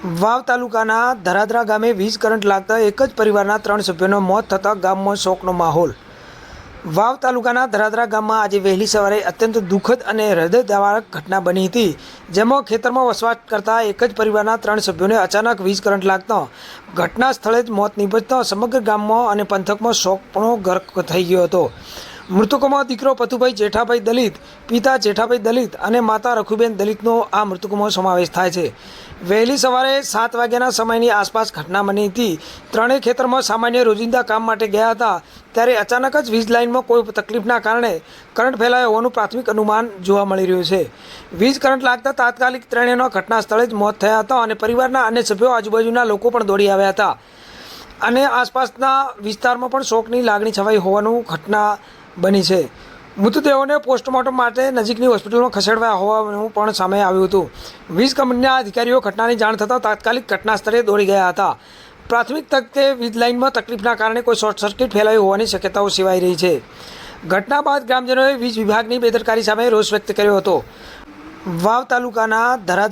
વાવ તાલુકાના ધરાધરા ગામે વીજ કરંટ લાગતા એક જ પરિવારના ત્રણ સભ્યોનો મોત થતાં ગામમાં શોકનો માહોલ. વાવ તાલુકાના ધરાધરા ગામમાં આજે વહેલી સવારે અત્યંત દુઃખદ અને હૃદયદ્રાવક ઘટના બની હતી, જેમાં ખેતરમાં વસવાટ કરતા એક જ પરિવારના ત્રણ સભ્યોને અચાનક વીજ કરંટ લાગતા ઘટના સ્થળે જ મોત નીપજતા સમગ્ર ગામમાં અને પંથકમાં શોકનો ગર્ક થઈ ગયો હતો. મૃતકોમાં દીકરો પથુભાઈ જેઠાભાઈ દલિત, પિતા જેઠાભાઈ દલિત અને માતા રખુબેન દલિતનો આ મૃતકોમાં સમાવેશ થાય છે. વહેલી સવારે સાત વાગ્યાના સમયની આસપાસ ઘટના બની હતી. ત્રણેય ખેતરમાં સામાન્ય રોજિંદા કામ માટે ગયા હતા. ત્યારે અચાનક જ વીજ લાઇનમાં કોઈ તકલીફના કારણે કરંટ ફેલાયો હોવાનું પ્રાથમિક અનુમાન જોવા મળી રહ્યું છે. વીજ કરંટ લાગતા તાત્કાલિક ત્રણેયનો ઘટના સ્થળે જ મોત થયા હતા અને પરિવારના અન્ય સભ્યો આજુબાજુના લોકો પણ દોડી આવ્યા હતા. અને આસપાસના વિસ્તારમાં પણ શોકની લાગણી છવાઈ હોવાનું ઘટના બની છે. મૃતદેહોને પોસ્ટમોર્ટમ માટે નજીકની હોસ્પિટલમાં ખસેડવા હોવાનું પણ સામે આવ્યું હતું. વીજ કંપનીના અધિકારીઓ ઘટનાની જાણ થતાં તાત્કાલિક ઘટના સ્થળે દોડી ગયા હતા. પ્રાથમિક તકતે વીજ લાઇનમાં તકલીફના કારણે કોઈ શોર્ટ સર્કિટ ફેલાયું હોવાની શક્યતાઓ સેવાઈ રહી છે. ઘટના બાદ ગ્રામજનોએ વીજ વિભાગની બેદરકારી સામે રોષ વ્યક્ત કર્યો હતો. વાવ તાલુકાના ધરા